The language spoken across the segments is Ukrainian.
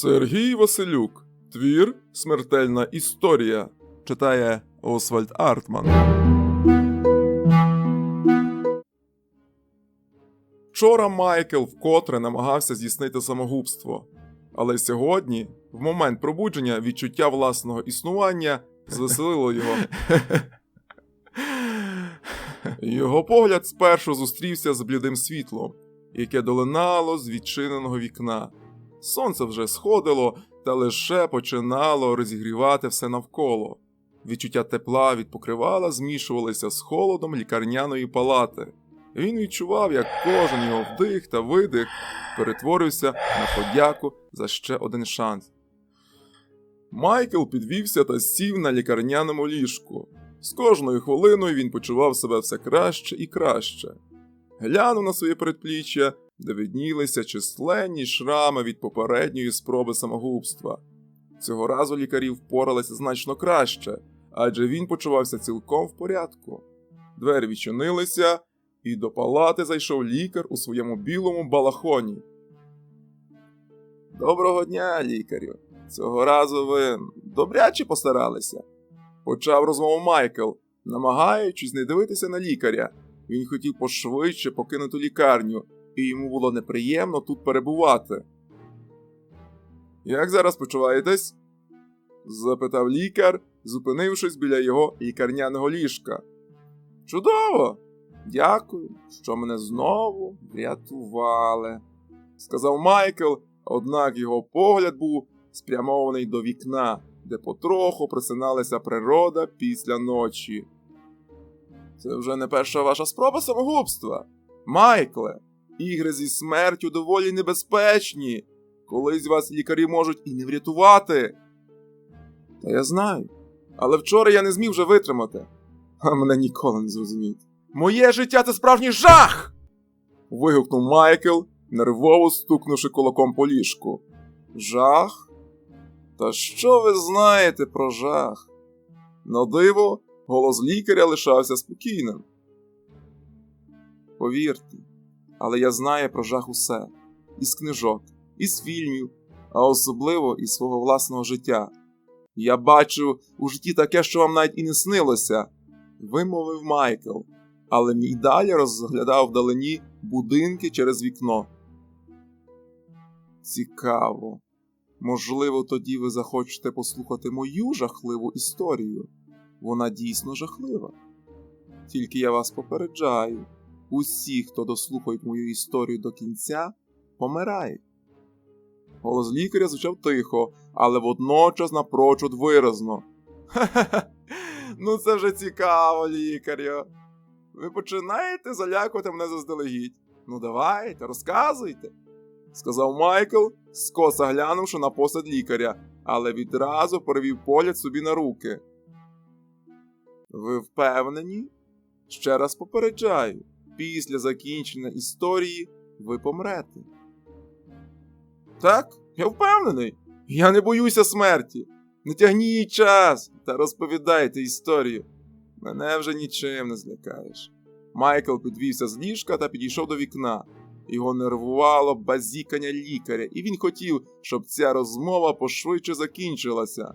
Сергій Василюк. Твір Смертельна історія. Читає Освальд Артман. Вчора Майкл вкотре намагався здійснити самогубство. Але сьогодні, в момент пробудження, відчуття власного існування звеселило його. Його погляд спершу зустрівся з блідим світлом, яке долинало з відчиненого вікна. Сонце вже сходило та лише починало розігрівати все навколо. Відчуття тепла від покривала змішувалися з холодом лікарняної палати. Він відчував, як кожен його вдих та видих перетворився на подяку за ще один шанс. Майкл підвівся та сів на лікарняному ліжку. З кожною хвилиною він почував себе все краще і краще. Глянув на своє передпліччя, де виднілися численні шрами від попередньої спроби самогубства. Цього разу лікарі впоралися значно краще, адже він почувався цілком в порядку. Двері відчинилися, і до палати зайшов лікар у своєму білому балахоні. Доброго дня, лікарю. Цього разу ви добряче постаралися. Почав розмову Майкл, намагаючись не дивитися на лікаря. Він хотів пошвидше покинути лікарню, і йому було неприємно тут перебувати. Як зараз почуваєтесь? запитав лікар, зупинившись біля його лікарняного ліжка. Чудово! Дякую, що мене знову врятували, сказав Майкл, однак його погляд був спрямований до вікна, де потроху просиналася природа після ночі. Це вже не перша ваша спроба самогубства. Майкле, ігри зі смертю доволі небезпечні. Колись вас лікарі можуть і не врятувати. Та я знаю. Але вчора я не зміг вже витримати, а мене ніколи не зрозуміють. Моє життя це справжній жах. вигукнув Майкл, нервово стукнувши кулаком по ліжку. Жах? Та що ви знаєте про жах? На диво, голос лікаря лишався спокійним. Повірте, але я знаю про жах усе із книжок, із фільмів, а особливо із свого власного життя. Я бачу у житті таке, що вам навіть і не снилося, вимовив Майкл, але мій далі розглядав вдалині будинки через вікно. Цікаво. Можливо, тоді ви захочете послухати мою жахливу історію. Вона дійсно жахлива. Тільки я вас попереджаю усі, хто дослухають мою історію до кінця, помирають. Голос лікаря звучав тихо, але водночас напрочуд виразно. Ха-ха, ну це вже цікаво, лікарю. Ви починаєте залякувати мене заздалегідь. Ну давайте, розказуйте, сказав Майкл, скоса глянувши на посад лікаря, але відразу перевів погляд собі на руки. Ви впевнені? Ще раз попереджаю, після закінчення історії ви помрете. Так, я впевнений. Я не боюся смерті. Не тягніть час та розповідайте історію. Мене вже нічим не злякаєш. Майкл підвівся з ліжка та підійшов до вікна. Його нервувало базікання лікаря, і він хотів, щоб ця розмова пошвидше закінчилася.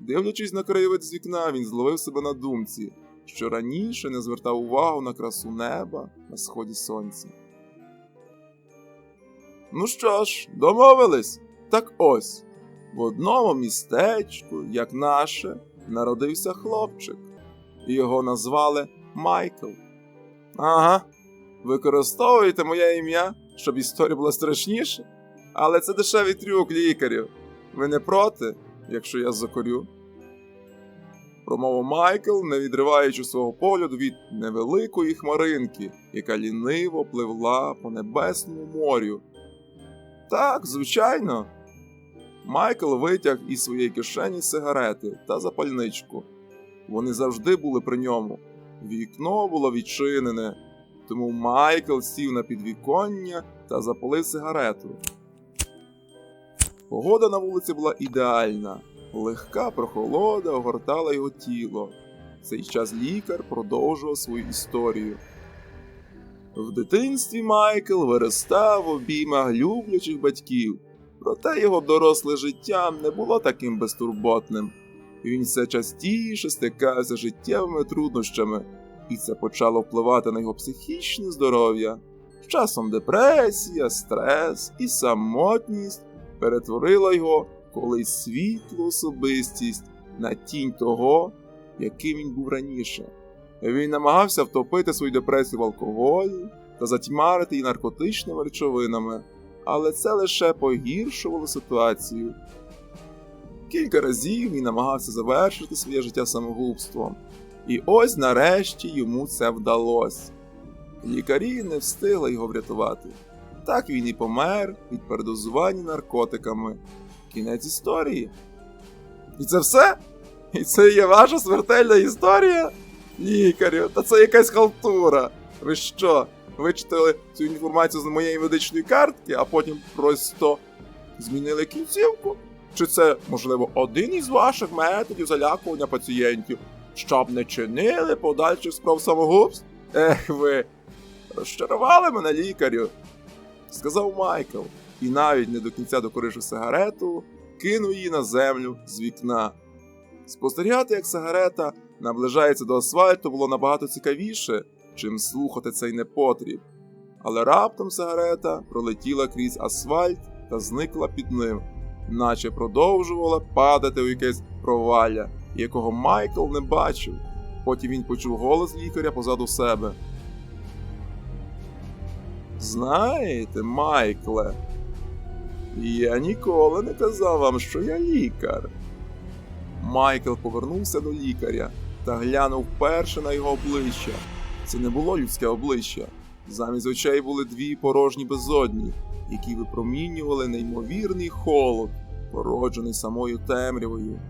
Дивлячись на краєвид з вікна, він зловив себе на думці, що раніше не звертав увагу на красу неба на сході сонця. Ну що ж, домовились? Так ось. В одному містечку, як наше, народився хлопчик. і Його назвали Майкл. Ага, використовуєте моє ім'я, щоб історія була страшніша? Але це дешевий трюк лікарів. Ви не проти, якщо я закорю? Промовив Майкл, не відриваючи свого погляду від невеликої хмаринки, яка ліниво пливла по небесному морю. Так, звичайно. Майкл витяг із своєї кишені сигарети та запальничку. Вони завжди були при ньому. Вікно було відчинене, тому Майкл сів на підвіконня та запалив сигарету. Погода на вулиці була ідеальна, легка прохолода огортала його тіло. В цей час лікар продовжував свою історію. В дитинстві Майкл виростав в обіймах люблячих батьків. Проте його доросле життя не було таким безтурботним. Він все частіше стикався з життєвими труднощами, і це почало впливати на його психічне здоров'я. З часом депресія, стрес і самотність перетворила його в колись світлу особистість на тінь того, яким він був раніше. Він намагався втопити свою депресію в алкоголі та затьмарити її наркотичними речовинами, але це лише погіршувало ситуацію. Кілька разів він намагався завершити своє життя самогубством, і ось нарешті йому це вдалося. Лікарі не встигли його врятувати. Так він і помер від передозування наркотиками. Кінець історії. І це все? І це є ваша смертельна історія? Лікарю, та це якась халтура. Ви що? Вичитали цю інформацію з моєї медичної картки, а потім просто змінили кінцівку? Чи це, можливо, один із ваших методів залякування пацієнтів, щоб не чинили подальших спроб самогубств? Ех ви, розчарували мене лікарю, сказав Майкл, і навіть не до кінця докоривши сигарету, кинув її на землю з вікна. Спостерігати, як сигарета наближається до асфальту, було набагато цікавіше, чим слухати цей непотріб. Але раптом сигарета пролетіла крізь асфальт та зникла під ним, наче продовжувала падати у якесь провалля, якого Майкл не бачив. Потім він почув голос лікаря позаду себе. Знаєте, Майкле, я ніколи не казав вам, що я лікар. Майкл повернувся до лікаря та глянув перше на його обличчя. Це не було людське обличчя. Замість очей були дві порожні безодні, які випромінювали неймовірний холод, породжений самою темрявою.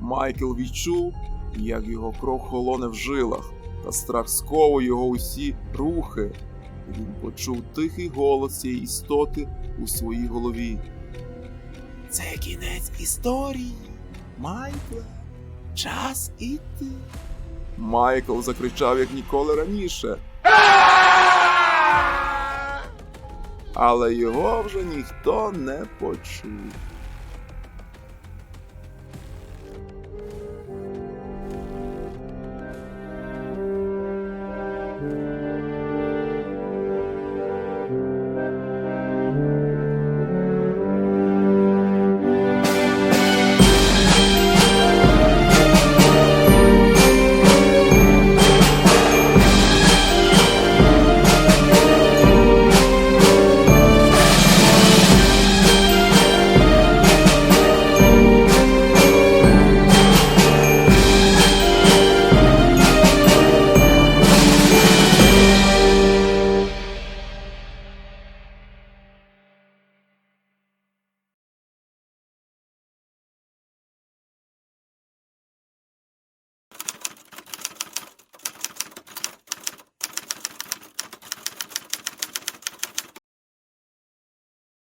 Майкл відчув, як його кров холоне в жилах, та страх сковує його усі рухи. Він почув тихий голос цієї істоти у своїй голові. Це кінець історії, Майкле. Час іти. Майкл закричав як ніколи раніше. Але його вже ніхто не почув.